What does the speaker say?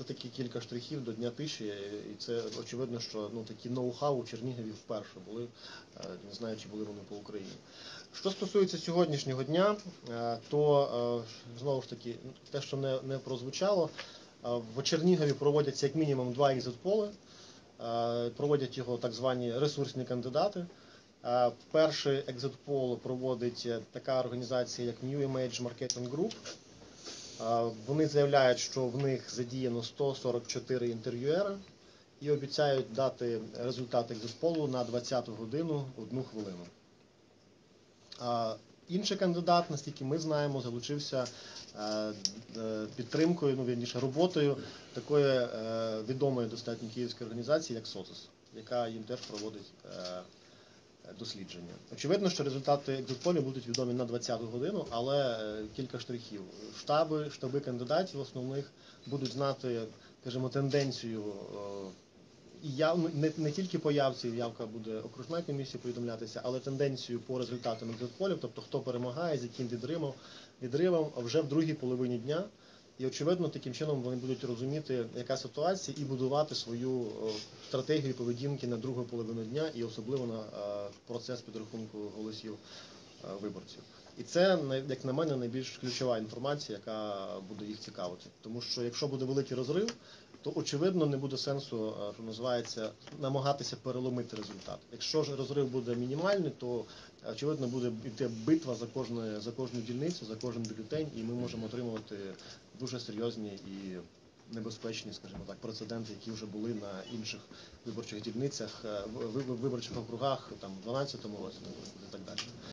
це такі кілька штрихів до Дня тиші, і це очевидно, що ну, такі ноу-хау у Чернігові вперше були, е, не знаю, чи були вони по Україні. Що стосується сьогоднішнього дня, е, то е, знову ж таки, те, що не, не прозвучало, в Чернігові проводяться як мінімум два екзит-поли. Проводять його так звані ресурсні кандидати. Перший екзит-пол проводить така організація, як New Image Marketing Group. Вони заявляють, що в них задіяно 144 інтерв'юера і обіцяють дати результат екзит-полу на 20 годину 1 хвилину. Інший кандидат, наскільки ми знаємо, залучився е, е, підтримкою, ну вірніше роботою такої е, відомої достатньо київської організації, як СОЦИС, яка їм теж проводить дослідження. Очевидно, що результати екзитполів будуть відомі на 20-ту годину, але е, кілька штрихів. Штаби, штаби кандидатів основних будуть знати, скажімо, тенденцію. е, і яв, не, не тільки по явці, явка буде окружна комісія повідомлятися, але тенденцію по результатам екзитполів, тобто хто перемагає, з яким відривом, відривом вже в другій половині дня. І очевидно, таким чином вони будуть розуміти, яка ситуація, і будувати свою стратегію поведінки на другу половину дня, і особливо на е, процес підрахунку голосів е, виборців. І це, як на мене, найбільш ключова інформація, яка буде їх цікавити. Тому що якщо буде великий розрив, то очевидно не буде сенсу, е, що називається, намагатися переломити результат. Якщо ж розрив буде мінімальний, то очевидно буде йти битва за кожну, за кожну дільницю, за кожен бюлетень, і ми можемо отримувати дуже серйозні і небезпечні, скажімо так, прецеденти, які вже були на інших виборчих дільницях, е, виборчих округах там в 12-му році і так далі.